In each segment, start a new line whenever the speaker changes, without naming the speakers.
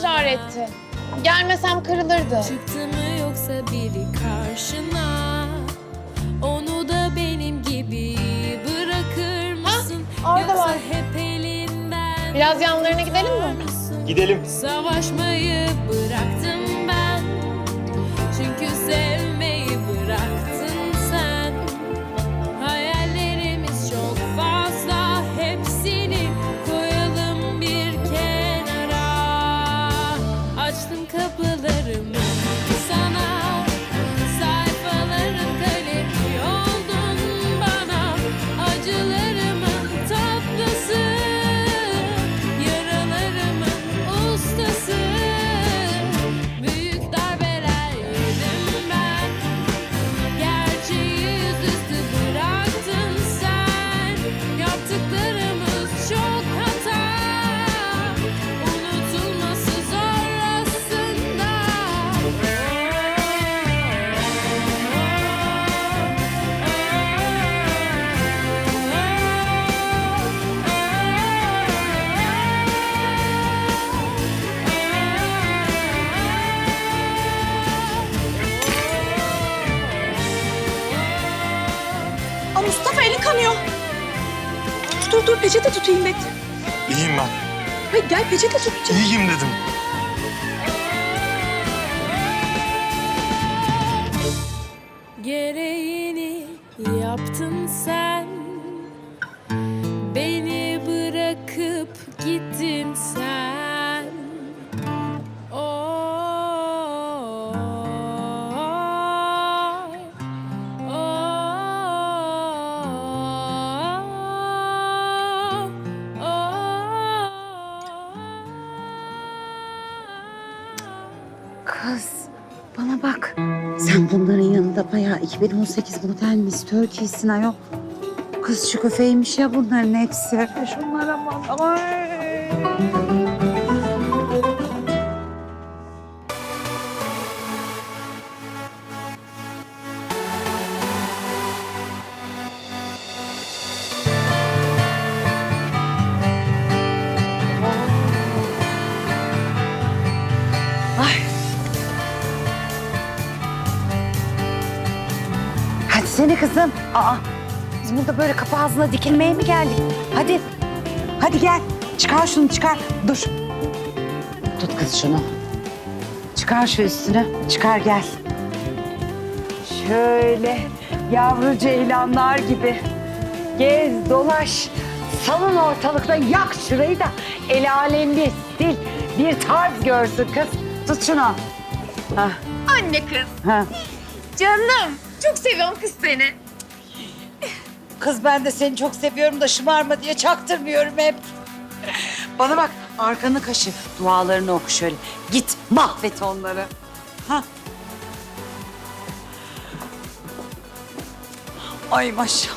ısrar etti. Gelmesem kırılırdı.
Çıktı mı yoksa biri karşına Onu da benim gibi bırakır mısın
orada
Yoksa
var.
hep elinden
Biraz yanlarına gidelim mi?
Gidelim.
Savaşmayı bıraktım ben Çünkü sevmeyi
Mustafa elin kanıyor. Dur dur peçete tutayım bekle.
İyiyim ben.
Hayır gel peçete tutacağım.
İyiyim dedim.
Gereğini yaptın Sen
bunların yanında bayağı 2018 model Miss Turkey'sin ayol. Kız şu ya bunların hepsi. Şunlara bak. Ay. Seni kızım. Aa, biz burada böyle kapı ağzına dikilmeye mi geldik? Hadi. Hadi gel. Çıkar şunu çıkar. Dur. Tut kız şunu. Çıkar şu üstünü. Çıkar gel. Şöyle yavru ceylanlar gibi. Gez dolaş. Salın ortalıkta yak şurayı da el alem bir stil bir tarz görsün kız. Tut şunu. Hah,
Anne kız.
hah.
Canım. Çok seviyorum kız seni.
Kız ben de seni çok seviyorum da şımarma diye çaktırmıyorum hep. Bana bak arkanı kaşı. Dualarını oku şöyle. Git mahvet onları. Ha. Ay maşallah.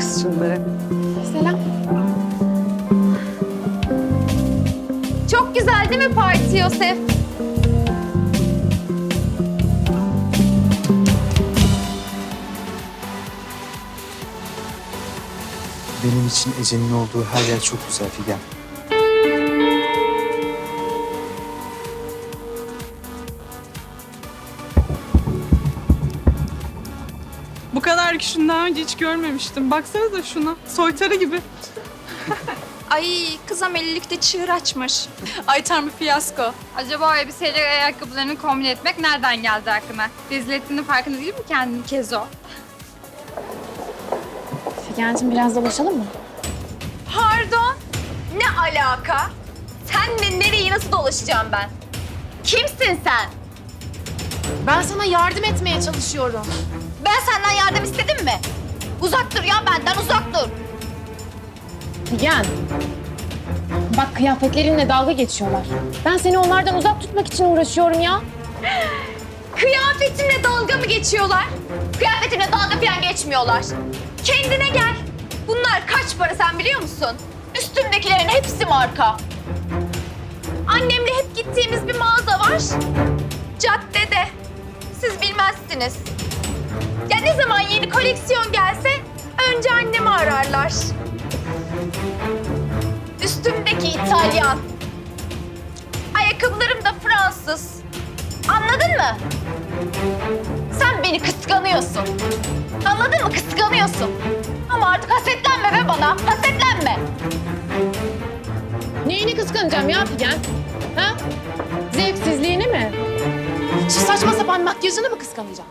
Kız şunları.
Selam. Çok güzel değil mi parti Yosef?
Benim için Ece'nin olduğu her yer çok güzel Figen.
Daha önce hiç görmemiştim. Baksanıza şuna. Soytarı gibi.
Ay kız amelilikte çığır açmış.
Ay tam bir fiyasko.
Acaba o elbiseyle ayakkabılarını kombin etmek nereden geldi aklına? Rezil ettiğinin farkında değil mi kendini Kezo?
Figen'cim biraz dolaşalım mı?
Pardon? Ne alaka? Senle nereyi nasıl dolaşacağım ben? Kimsin sen?
Ben sana yardım etmeye çalışıyorum.
Ben senden yardım istedim mi? Uzak dur ya benden uzak dur.
Figen. Bak kıyafetlerinle dalga geçiyorlar. Ben seni onlardan uzak tutmak için uğraşıyorum ya.
Kıyafetimle dalga mı geçiyorlar? Kıyafetimle dalga falan geçmiyorlar. Kendine gel. Bunlar kaç para sen biliyor musun? Üstümdekilerin hepsi marka. Annemle hep gittiğimiz bir mağaza var. Caddede. bittiniz. Ya ne zaman yeni koleksiyon gelse önce annemi ararlar. Üstümdeki İtalyan. Ayakkabılarım da Fransız. Anladın mı? Sen beni kıskanıyorsun. Anladın mı? Kıskanıyorsun. Ama artık hasetlenme be bana. Hasetlenme.
Neyini kıskanacağım ya Figen? Ha? Zevksizliğini mi? Şu saçma sapan makyajını mı kıskanacağım?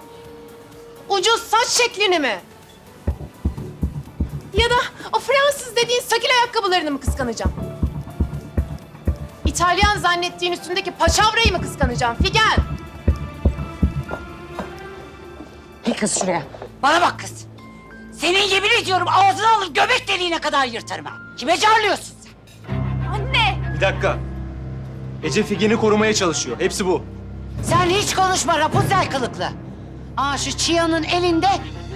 Ucuz saç şeklini mi? Ya da o Fransız dediğin sakil ayakkabılarını mı kıskanacağım? İtalyan zannettiğin üstündeki paçavrayı mı kıskanacağım Figen?
Bir kız şuraya. Bana bak kız. Senin yemin ediyorum ağzını alır göbek deliğine kadar yırtarım ha. Kime carlıyorsun sen?
Anne.
Bir dakika. Ece Figen'i korumaya çalışıyor. Hepsi bu.
Sen hiç konuşma Rapunzel kılıklı. Aa şu Çiyan'ın elinde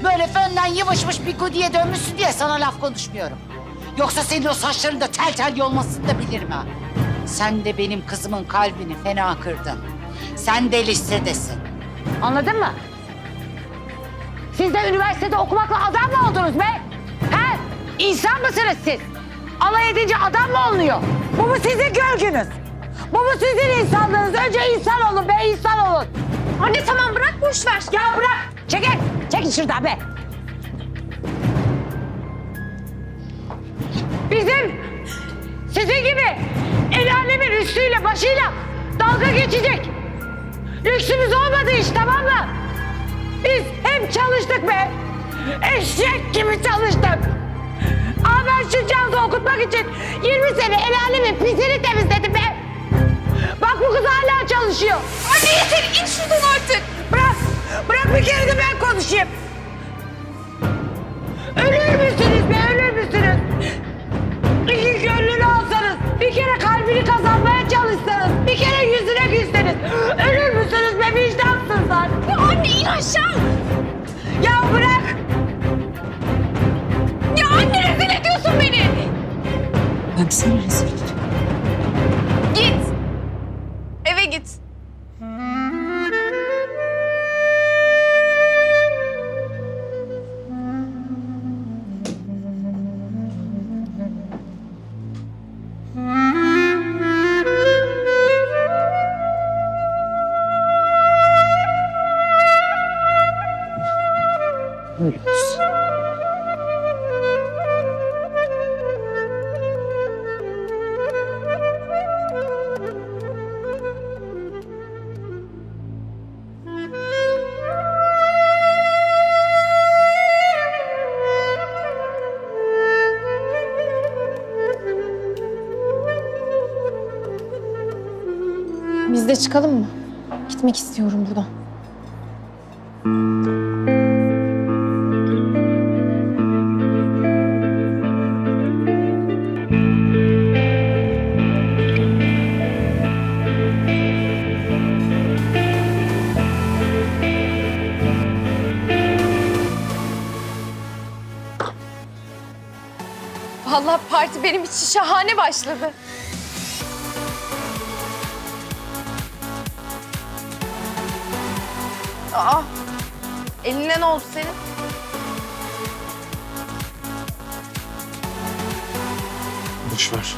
böyle fönden yıvışmış bir gudiye dönmüşsün diye sana laf konuşmuyorum. Yoksa senin o saçların da tel tel yolmasını da bilirim ha. Sen de benim kızımın kalbini fena kırdın. Sen de listedesin. Anladın mı? Siz de üniversitede okumakla adam mı oldunuz be? He? İnsan mısınız siz? Alay edince adam mı oluyor? Bu mu sizin görgünüz? Bu mu sizin insanlığınız? Önce insan olun be, insan olun.
Anne tamam bırak boş ver.
Ya bırak! Çekil! Çekil şuradan be! Bizim sizin gibi el alemin üstüyle başıyla dalga geçecek lüksümüz olmadı iş tamam mı? Biz hem çalıştık be! Eşek gibi çalıştık! Ben şu Cansu'yu okutmak için 20 sene el alemin pisini temizledim be! Bak bu kız hala çalışıyor.
Anne yeter in şuradan artık.
Bırak! Bırak bir kere de ben konuşayım. Ölür müsünüz be, ölür müsünüz? İki gönlünü alsanız, bir kere kalbini kazanmaya çalışsanız, bir kere yüzüne gülseniz, ölür müsünüz be vicdansızlar?
Ya anne in aşağı.
Ya bırak!
Ya anne rezil ediyorsun beni.
Ben seni rezil
De çıkalım mı? Gitmek istiyorum buradan.
Vallahi parti benim için şahane başladı. Aa, eline ne oldu senin?
Boş ver.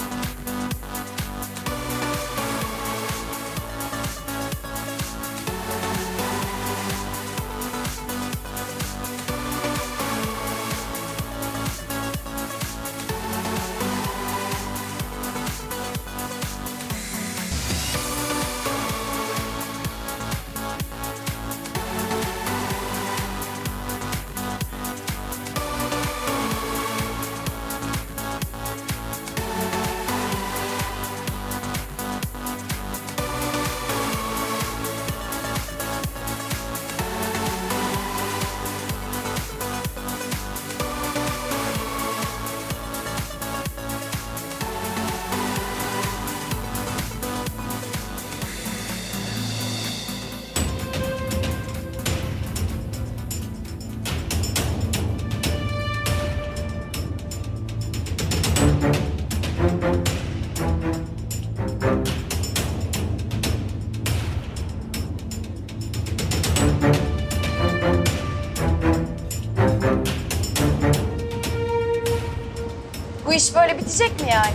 Böyle bitecek mi yani?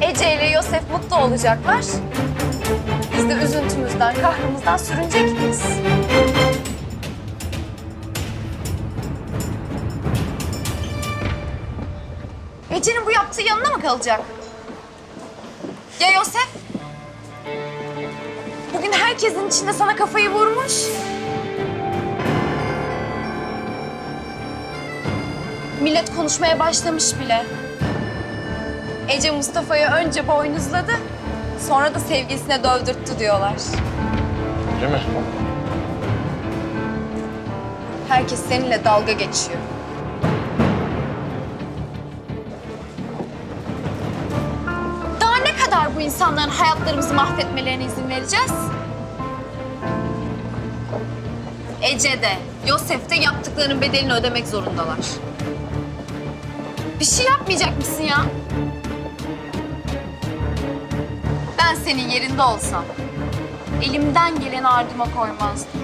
Ece ile Yosef mutlu olacaklar. Biz de üzüntümüzden, kahrımızdan sürünecek miyiz? Ece'nin bu yaptığı yanına mı kalacak? Ya Yosef? Bugün herkesin içinde sana kafayı vurmuş. Millet konuşmaya başlamış bile. Ece Mustafa'yı önce boynuzladı, sonra da sevgilisine dövdürttü diyorlar.
Değil mi?
Herkes seninle dalga geçiyor. Daha ne kadar bu insanların hayatlarımızı mahvetmelerine izin vereceğiz? Ece de, Yosef de yaptıklarının bedelini ödemek zorundalar. Bir şey yapmayacak mısın ya? Ben senin yerinde olsam elimden geleni ardıma koymazdım.